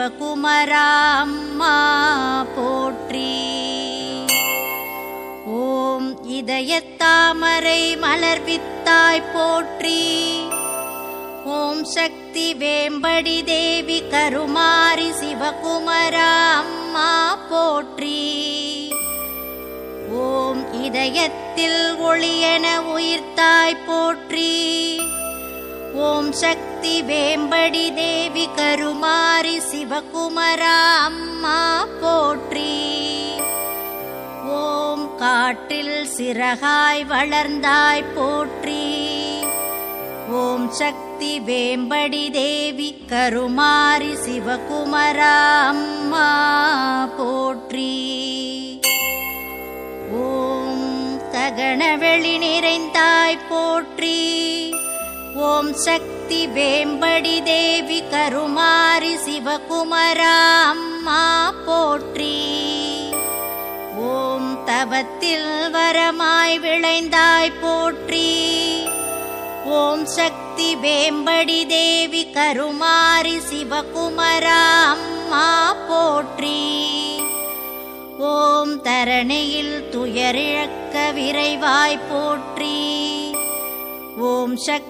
சிவகுமராம்மா போற்றி. ஓம் இதயத்தாமரை மலர்வித்தாய் போற்றி. ஓம் சக்தி வேம்படி தேவி கருமாரி சிவகுமராம்மா போற்றி. ஓம் இதயத்தில் ஒளியென உயிர்த்தாய் போற்றி. ஓம் சக்தி வேம்படி தேவி கருமாரி சிவகுமரா அம்மா போற்றி ஓம் காற்றில் சிறகாய் வளர்ந்தாய் போற்றி ஓம் சக்தி வேம்படி தேவி கருமாரி சிவகுமரா அம்மா போற்றி ஓம் சகணவெளி நிறைந்தாய் போற்றி ஓம் சக்தி வேம்படி தேவி கருமாரி சிவகுமரா அம்மா போற்றி. ஓம் தவத்தில் வரமாய் விளைந்தாய் போற்றி. ஓம் சக்தி வேம்படி தேவி கருமாரி சிவகுமரா அம்மா போற்றி. ஓம் தரணியில் துயரிழக்க விரைவாய் போற்றி. ஓம் சக்தி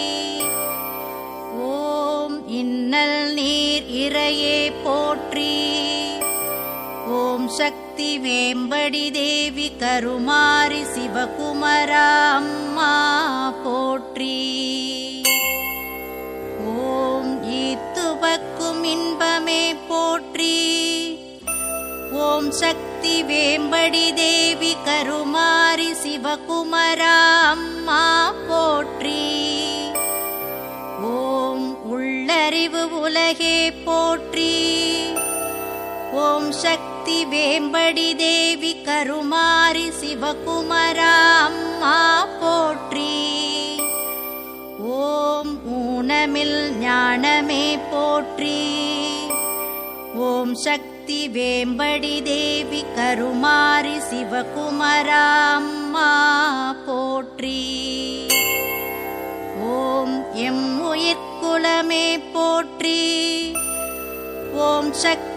மின்னல் நீர் இறையே போற்றி. ஓம் சக்தி வேம்படி தேவி கருமாரி சிவகுமரா அம்மா போற்றி. ஓம் ஈத்துபக்கும் இன்பமே போற்றி. ஓம் சக்தி வேம்படி தேவி கருமாரி சிவகுமரா போ சக்தி வேம்படி தேவி கருமாரி சிவகுமராம்மா போற்றி. ஓம் ஊனமில் ஞானமே போற்றி. ஓம் சக்தி வேம்படி தேவி கருமாரி சிவகுமராம்மா போற்றி. ஓம் எம் உயிர்குலமே போற்றி. ஓம் சக்தி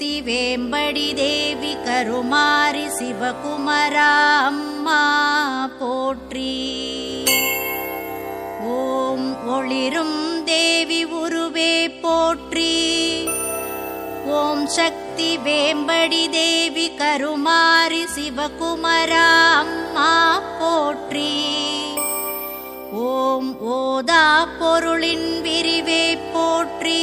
வேம்படி தேவி கருமாரி சிவகுமரா அம்மா போற்றி ஓம் ஒளிரும் தேவி உருவே போற்றி ஓம் சக்தி வேம்படி தேவி கருமாரி சிவகுமரா அம்மா போற்றி ஓம் ஓதா பொருளின் விரிவே போற்றி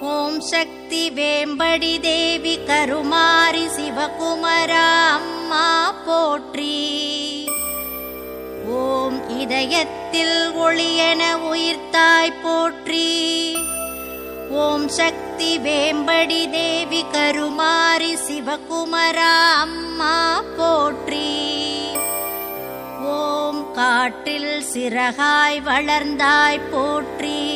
ஓம் சக்தி வேம்படி தேவி கருமாரி சிவகுமரா அம்மா போற்றி. ஓம் இதயத்தில் ஒளியென உயிர்த்தாய் போற்றி. ஓம் சக்தி வேம்படி தேவி கருமாரி சிவகுமரா அம்மா போற்றி. ஓம் காற்றில் சிறகாய் வளர்ந்தாய் போற்றி.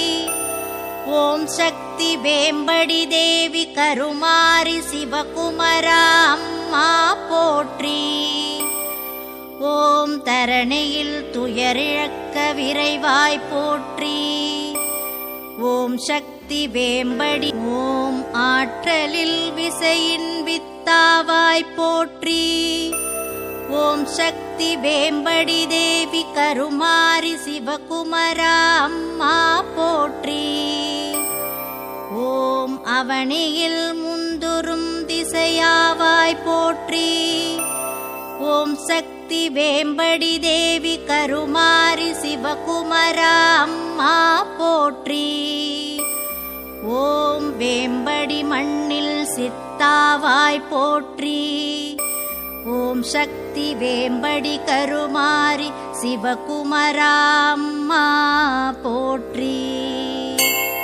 ஓம் சக்தி வேம்படி தேவி கருமாரி சிவகுமரா அம்மா போற்றி. ஓம் தரணியில் துயரிழக்க விரைவாய் போற்றி. ஓம் சக்தி வேம்படி ஓம் ஆற்றலில் விசையின் வித்தாவாய் போற்றி. ஓம் சக்தி வேம்படி தேவி கருமாரி சிவகுமரா அம்மா போற்றி. ஓம் அவனியில் முந்துரும் திசையாவாய் போற்றி. ஓம் சக்தி வேம்படி தேவி கருமாரி சிவகுமரா அம்மா போற்றி. ஓம் வேம்படி மண்ணில் சித்தாவாய் போற்றி. ஓம் சக்தி வேம்படி கருமாரி சிவகுமராம்மா போற்றி.